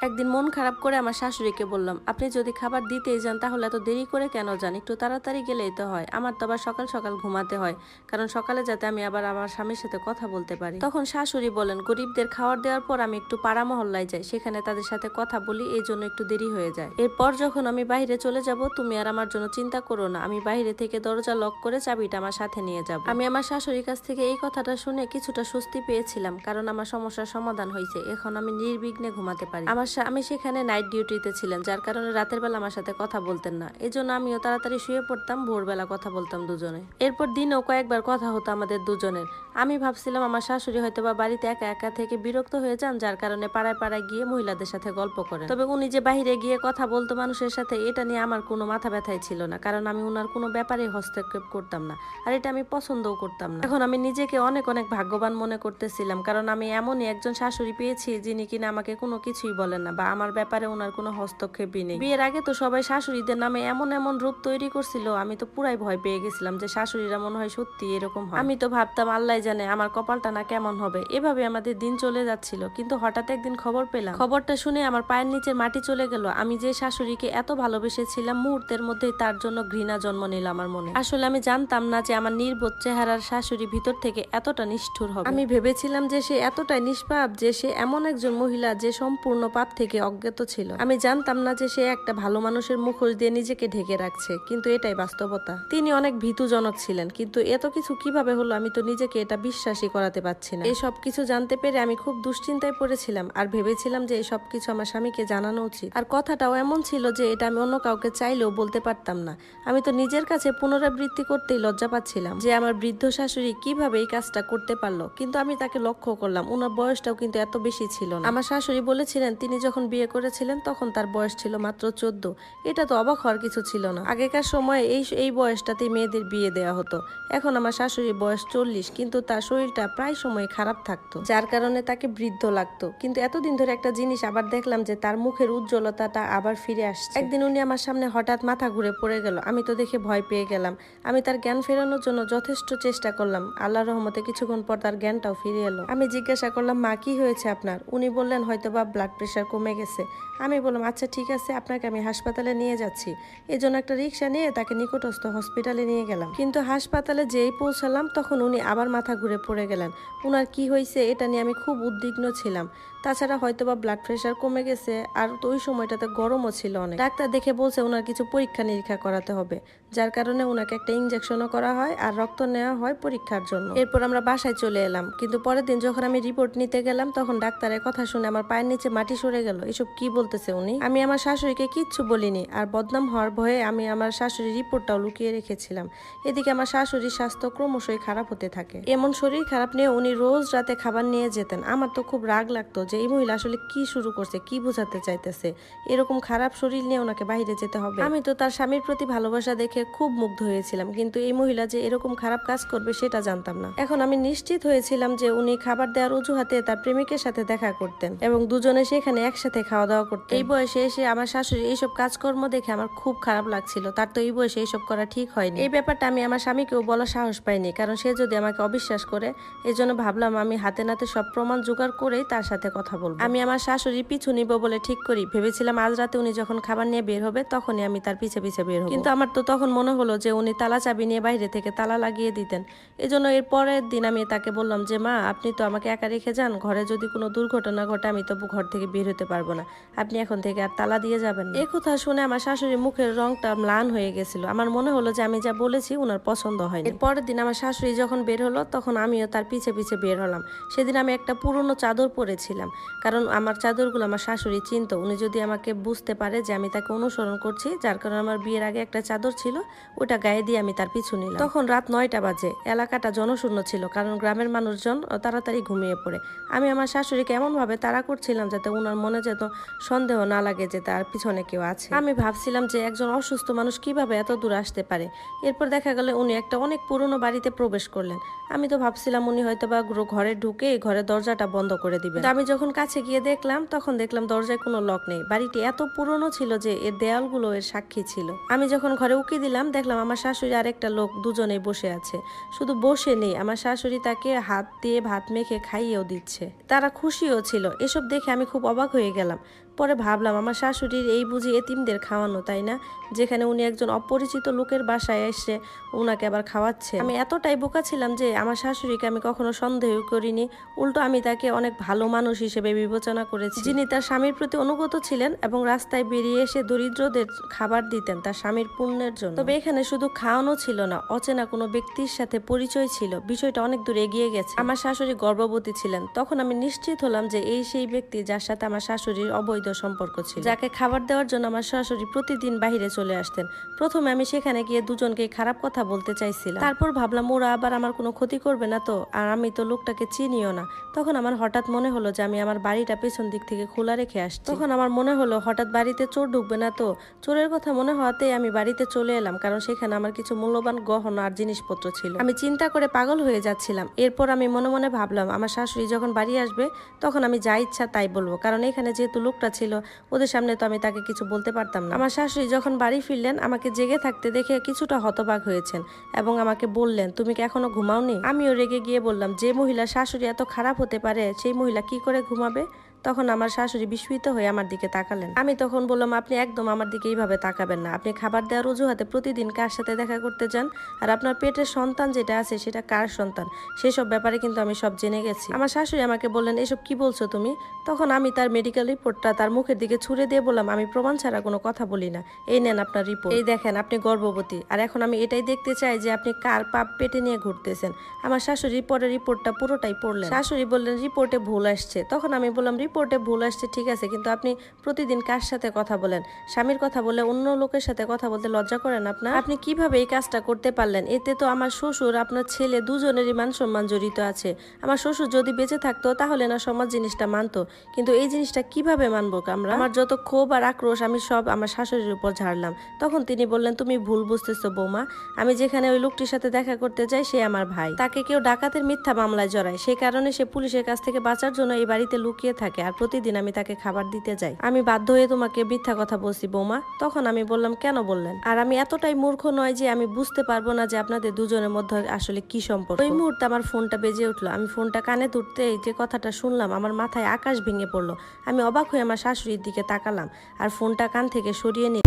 একদিন মন খারাপ করে আমার শাশুড়িকে বললাম, আপনি যদি খাবার দিতেই যান তাহলে এত দেরি করে কেন যান? একটু তাড়াতাড়ি গেলেই তো হয়। আমার তো আবার সকাল সকাল ঘুমাতে হয়, কারণ সকালে যাতে আমি আবার আমার স্বামীর সাথে কথা বলতে পারি। তখন শাশুড়ি বলেন, গরিবদের খাবার দেওয়ার পর আমি একটু পাড়া মহল্লায় যাই, সেখানে তাদের সাথে কথা বলি, এই জন্য একটু দেরি হয়ে যায়। এরপর যখন আমি বাইরে চলে যাব, তুমি আর আমার জন্য চিন্তা করো না, আমি বাইরে থেকে দরজা লক করে চাবিটা আমার সাথে নিয়ে যাব। আমি আমার শাশুড়ির কাছ থেকে এই কথাটা শুনে কিছুটা স্বস্তি পেয়েছিলাম, কারণ আমার সমস্যার সমাধান হয়েছে। এখন আমি নির্বিঘ্নে ঘুমাতে পারি। আমার স্বা- আমি সেখানে নাইট ডিউটিতে ছিলেন যার কারণে রাতের বেলা আমার সাথে কথা বলতেন না। এই জন্য আমিও তাড়াতাড়ি শুয়ে পড়তাম, ভোরবেলা কথা বলতাম দুজনে। এরপর দিনেও কয়েকবার কথা হতো আমাদের দুজনের। আমি ভাবছিলাম আমার শাশুড়ি হয়তো বা বাড়িতে একা একা থেকে বিরক্ত হয়ে যান, যার কারণে পাড়ায় পাড়ায় গিয়ে মহিলাদের সাথে গল্প করেন। তবে উনি যে বাহিরে গিয়ে কথা বলতো মানুষের সাথে, এটা নিয়ে আমার কোনো মাথা ব্যথাই ছিল না, কারণ আমি উনার কোনো ব্যাপারে হস্তক্ষেপ করতাম না, আর এটা আমি পছন্দও করতাম না। এখন আমি নিজেকে অনেক অনেক ভাগ্যবান মনে করতেছিলাম, কারণ আমি এমনই একজন শাশুড়ি পেয়েছি, যিনি কিনা আমাকে কোনো কিছুই বলেন না, বা আমার ব্যাপারে ওনার কোনো হস্তক্ষেপই নেই। বিয়ের আগে তো সবাই শাশুড়িদের নামে এমন এমন রূপ তৈরি করছিল, আমি তো পুরাই ভয় পেয়ে গেছিলাম যে শাশুড়িরা মনে হয় সত্যি এরকম আমি তো ভাবতাম, আল্লাহ জানে আমার কপালটা না কেমন হবে। এভাবে আমাদের দিন চলে যাচ্ছিল, কিন্তু হঠাৎ একদিন খবর পেলাম। খবরটা শুনে আমার পায়ের নিচে মাটি চলে গেল। আমি যে শাশুড়িকে এত ভালোবেসেছিলাম, মুহূর্তের মধ্যেই তার জন্য ঘৃণা জন্ম নিল আমার মনে। আসলে আমি জানতাম না যে আমার নির্বোধ চেহারার শাশুড়ি ভিতর থেকে এতটা নিষ্ঠুর হবে। আমি ভেবেছিলাম যে সে এতটাই নিষ্পাপ যে সে এমন একজন মহিলা যে সম্পূর্ণ পাপ থেকে অজ্ঞাত ছিল। আমি জানতাম না যে সে একটা ভালো মানুষের মুখোশ দিয়ে নিজেকে ঢেকে রাখছে, কিন্তু এটাই বাস্তবতা। তিনি অনেক ভীতুজনক ছিলেন, কিন্তু এত কিছু কীভাবে হলো আমি তো নিজেকে এটা বিশ্বাসই করাতে পারছি না। এই সব কিছু জানতে পেরে আমি খুব দুশ্চিন্তায় পড়েছিলাম আর ভেবেছিলাম যে এই সব কিছু আমার স্বামীকে জানানো উচিত। আর কথাটাও এমন ছিল যে এটা আমি অন্য কাউকে চাইলেও বলতে পারতাম না। আমি তো নিজের কাছে পুনরাবৃত্তি করতেই লজ্জা পাচ্ছিলাম যে আমার বৃদ্ধ শাশুড়ি কীভাবে এই কাজটা করতে পারল। কিন্তু আমি তাকে লক্ষ্য করলাম ওনার বয়সটাও কিন্তু এত বেশি ছিল না। আমার শাশুড়ি বলেছিলেন, তিনি যখন বিয়ে করেছিলেন তখন তার বয়স ছিল মাত্র চোদ্দ। এটা তো অবাক হওয়ার কিছু ছিল না। আগেকার সময়ে এই এই বয়সটাতেই মেয়েদের বিয়ে দেওয়া হতো। এখন আমার শাশুড়ির বয়স চল্লিশ, কিন্তু তার শরীরটা প্রায় সময় খারাপ থাকতো, যার কারণে তাকে বৃদ্ধ লাগতো। কিন্তু এতদিন ধরে একটা জিনিস আবার দেখলাম যে তার মুখের উজ্জ্বলতাটা আবার ফিরে আসছে। একদিন উনি আমার সামনে হঠাৎ মাথা ঘুরে পড়ে গেল। আমি তো দেখে ভয় পেয়ে গেলাম। আমি তার জ্ঞান ফেরানোর জন্য যথেষ্ট চেষ্টা করলাম। আল্লাহ রহমতে কিছুক্ষণ পর তার জ্ঞানটাও ফিরে এলো। আমি জিজ্ঞাসা করলাম, মা, কি হয়েছে আপনার? উনি বললেন, হয়তো বা ব্লাড প্রেশার কমে গেছে। আমি বললাম আচ্ছা ঠিক আছে, আপনাকে আমি হাসপাতালে নিয়ে যাচ্ছি। এই জন্য একটা রিক্সা নিয়ে তাকে নিকটস্থ হসপিটালে নিয়ে গেলাম। কিন্তু হাসপাতালে যেই পৌঁছালাম, তখন উনি আবার মাথা ঘুরে পড়ে গেলেন। ওনার কি হয়েছে এটা নিয়ে আমি খুব উদ্বিগ্ন ছিলাম। তাছাড়া হয়তো বা ব্লাড প্রেশার কমে গেছে, আর তো ওই সময়টাতে গরমও ছিল অনেক। ডাক্তার দেখে বলছে ওনার কিছু পরীক্ষা নিরীক্ষা করাতে হবে, যার কারণে ওনাকে একটা ইঞ্জেকশনও করা হয় আর রক্ত নেওয়া হয় পরীক্ষার জন্য। এরপর আমরা বাসায় চলে এলাম, কিন্তু পরের দিন যখন আমি রিপোর্ট নিতে গেলাম, তখন ডাক্তারের কথা শুনে আমার পায়ের নিচে মাটি সরে গেল। এসব কি বলতেছে উনি? আমি আমার শাশুড়িকে কিচ্ছু বলিনি, আর বদনাম হওয়ার ভয়ে আমি আমার শাশুড়ির রিপোর্টটাও লুকিয়ে রেখেছিলাম। এদিকে আমার শাশুড়ির স্বাস্থ্য ক্রমশই খারাপ হতে থাকে। এমন শরীর খারাপ নিয়ে উনি রোজ রাতে খাবার নিয়ে যেতেন। আমার তো খুব রাগ লাগতো যে এই মহিলা আসলে কি শুরু করছে? কি বোঝাতে চাইতেছে? এরকম খারাপ শরীর নিয়ে ওনাকে বাইরে যেতে হবে। আমি তো তার স্বামীর প্রতি ভালোবাসা দেখে খুব মুগ্ধ হয়েছিলাম। কিন্তু এই মহিলা যে এরকম খারাপ কাজ করবে সেটা জানতাম না। এখন আমি নিশ্চিত হয়েছিলাম যে উনি খাবার দেওয়ার অজুহাতে তার প্রেমিকের সাথে দেখা করতেন এবং দুজনে সেখানে একসাথে খাওয়া দাওয়া করতেন। এই বয়সে এসে আমার শাশুড়ি এইসব কাজকর্ম দেখে আমার খুব খারাপ লাগছিল। তার তো এই বয়সে এইসব করা ঠিক হয়নি। এই ব্যাপারটা আমি আমার স্বামীকেও বলার সাহস পাইনি, কারণ সে যদি আমাকে অবিশ্বাস করে এই জন্য ভাবলাম আমি হাতে নাতে সব প্রমাণ জোগাড় করেই তার সাথে কথা বলব। আমি আমার শাশুড়ি পিছু নিব বলে ঠিক করি। ভেবেছিলাম আজ রাতে উনি যখন খাবার নিয়ে বের হবে তখনই আমি তার পিছে পিছে বের হব। কিন্তু আমার তো তখন মনে হলো যে উনি তালা চাবি নিয়ে বাইরে থেকে তালা লাগিয়ে দিতেন। এই জন্য এর পরের দিন আমি তাকে বললাম যে মা আপনি তো আমাকে একা রেখে যান। ঘরে যদি কোনো দুর্ঘটনা ঘটে আমি তো ঘর থেকে বের হতে পারব না। আপনি এখন থেকে আর তালা দিয়ে যাবেন। এই কথা শুনে আমার শাশুড়ির মুখের রংটা ম্লান হয়ে গেছিল। আমার মনে হলো যে আমি যা বলেছি ওনার পছন্দ হয়নি। এর পরের দিন আমার শাশুড়ি যখন বের হলো তখন আমিও তার পিছে পিছে বের হলাম। সেদিন আমি একটা পুরনো চাদর পরেছিলাম। কারণ আমার চাদরগুলো আমার শাশুড়ি চিনতো। উনি যদি আমাকে বুঝতে পারে যে আমি তাকে অনুসরণ করছি, যার কারণে আমার বিয়ের আগে একটা চাদর ছিল, ওটা গায়ে দিয়ে আমি তার পিছু নিলাম। তখন রাত নয়টা বাজে। এলাকাটা জনশূন্য ছিল, কারণ গ্রামের মানুষজন তাড়াতাড়ি ঘুমিয়ে পড়ে। আমি আমার শাশুড়িকে এমনভাবে তাড়া করছিলাম যাতে ওনার মনে যেত সন্দেহ না লাগে যে তার পিছনে কেউ আছে। আমি ভাবছিলাম যে একজন অসুস্থ মানুষ কীভাবে এত দূর আসতে পারে। এরপর দেখা গেল উনি একটা অনেক পুরনো বাড়িতে প্রবেশ করলেন। আমি তো ভাবছিলাম উনি হয়তো বা ঘরে ঢুকে ঘরের দরজাটা বন্ধ করে দিবেন। আমি যখন কাছে গিয়ে দেখলাম, তখন দেখলাম দরজায় কোনো লক নেই। বাড়িটি এত পুরনো ছিল যে এর দেয়ালগুলো এর সাক্ষী ছিল। আমি যখন ঘরে উকি দিলাম, দেখলাম আমার শাশুড়ি আরেকটা লোক দুজনেই বসে আছে। শুধু বসে নেই, আমার শাশুড়ি তাকে হাত দিয়ে ভাত মেখে খাইয়েও দিচ্ছে। তারা খুশিও ছিল। এসব দেখে আমি খুব অবাক হয়ে গেলাম। পরে ভাবলাম, আমার শাশুড়ির এই বুঝি এতিমদের খাওয়ানো, তাই না? যেখানে উনি একজন অপরিচিত লোকের বাসায় এসে ওনাকে আবার খাওয়াচ্ছে। আমি এতটাই বোকা ছিলাম যে আমার শাশুড়িকে আমি কখনো সন্দেহ করিনি। উল্টো আমি তাকে অনেক ভালো মানুষ হিসেবে বিবেচনা করেছি। যিনি তার স্বামীর প্রতি অনুগত ছিলেন এবং রাস্তায় বেরিয়ে এসে দরিদ্রদের খাবার দিতেন তার স্বামীর পুণ্যের জন্য। তবে এখানে শুধু খাওয়ানো ছিল না, অচেনা কোনো ব্যক্তির সাথে পরিচয় ছিল। বিষয়টা অনেক দূর এগিয়ে গেছে। আমার শাশুড়ি গর্ভবতী ছিলেন। তখন আমি নিশ্চিত হলাম যে এই সেই ব্যক্তি যার সাথে আমার শাশুড়ির অবৈধ সম্পর্ক ছিল। যাকে খাবার দেওয়ার জন্য আমার শাশুড়ি প্রতিদিন বাহিরে চলে আসতেন। প্রথমে আমি সেখানে গিয়ে দুজনকে খারাপ কথা বলতে চাইছিলাম। তারপর ভাবলাম, ওরা আবার আমার কোনো ক্ষতি করবে না তো? আর আমি তো লোকটাকে চিনিও না। তখন আমার হঠাৎ মনে হলো যে আমি আমার বাড়িটা পেছন দিক থেকে খোলা রেখে আসছি। তখন আমার মনে হলো, হঠাৎ বাড়িতে চোর ঢুকবে না তো? চোরের কথা মনে হওয়াতেই আমি বাড়িতে চলে এলাম, কারণ সেখানে আমার কিছু মূল্যবান গহনা আর জিনিসপত্র ছিল। আমি চিন্তা করে পাগল হয়ে যাচ্ছিলাম। এরপর আমি মনে মনে ভাবলাম, আমার শাশুড়ি যখন বাড়ি আসবে, তখন আমি যা ইচ্ছা তাই বলব। কারণ এখানে যেহেতু লোকটা ছিল। ওদের সামনে তো আমি তাকে কিছু বলতে পারতাম না। আমার শাশুড়ি যখন বাড়ি ফিরলেন, আমাকে জেগে থাকতে দেখে কিছুটা হতবাক হয়েছেন এবং আমাকে বললেন, তুমি কি এখনও ঘুমাওনি? আমিও রেগে গিয়ে বললাম, যে মহিলা শাশুড়ি এত খারাপ হতে পারে, সেই মহিলা কি করে ঘুমাবে? তখন আমার শাশুড়ি বিস্মিত হয়ে আমার দিকে তাকালেন। আমি তখন বললাম, আপনি একদম আমার দিকে এইভাবে তাকাবেন না। আপনি খাবার দেওয়ার অজুহাতে প্রতিদিন কার সাথে দেখা করতে যান? আর আপনার পেটের সন্তান যেটা আছে, সেটা কার সন্তান? সেসব ব্যাপারে কিন্তু আমি সব জেনে গেছি। আমার শাশুড়ি আমাকে বললেন, এসব কি বলছো তুমি? তখন আমি তার মেডিকেল রিপোর্টটা তার মুখের দিকে ছুড়ে দিয়ে বললাম, আমি প্রমাণ ছাড়া কোনো কথা বলি না। এই নেন আপনার রিপোর্ট এই দেখেন, আপনি গর্ভবতী। আর এখন আমি এটাই দেখতে চাই যে আপনি কার পাপ পেটে নিয়ে ঘুরতেছেন? আমার শাশুড়ি পরে রিপোর্টটা পুরোটাই পড়লেন। শাশুড়ি বললেন রিপোর্টে ভুল আসছে। তখন আমি বললাম রিপোর্টে ভুল আসছে, ঠিক আছে, কিন্তু আপনি প্রতিদিন কার সাথে কথা বলেন? স্বামীর কথা বলে অন্য লোকের সাথে কথা বলতে লজ্জা করেন আপনার? আপনি কীভাবে এই কাজটা করতে পারলেন? এতে তো আমার শ্বশুর, আপনার ছেলে দুজনেরই মান সম্মান জড়িত আছে। আমার শ্বশুর যদি বেঁচে থাকতো, তাহলে না সমাজ জিনিসটা মানতো। কিন্তু এই জিনিসটা কীভাবে মানবো আমরা? আমার যত ক্ষোভ আর আক্রোশ, আমি সব আমার শাশুড়ির উপর ঝাড়লাম। তখন তিনি বললেন, তুমি ভুল বুঝতেছো বৌমা। আমি যেখানে ওই লোকটির সাথে দেখা করতে যাই, সে আমার ভাই। তাকে কেউ ডাকাতের মিথ্যা মামলায় জড়ায়। সেই কারণে সে পুলিশের কাছ থেকে বাঁচার জন্য এই বাড়িতে লুকিয়ে থাকে। আর প্রতিদিন আমি তাকে খাবার দিতে যাই। আমি বাধ্য হয়ে তোমাকে মিথ্যা কথা বলছি, বৌমা। তখন আমি বললাম, কেন বললেন? আর আমি এতটাই মূর্খ নয় যে আমি বুঝতে পারব না যে আপনাদের দুজনের মধ্যে আসলে কি সম্পর্ক। ওই মুহূর্তে আমার ফোনটা বেজে উঠল। আমি ফোনটা কানে তুলতে যে কথাটা শুনলাম, আমার মাথায় আকাশ ভেঙে পড়ল। আমি অবাক হয়ে আমার শাশুড়ির দিকে তাকালাম আর ফোনটা কান থেকে সরিয়ে নিয়ে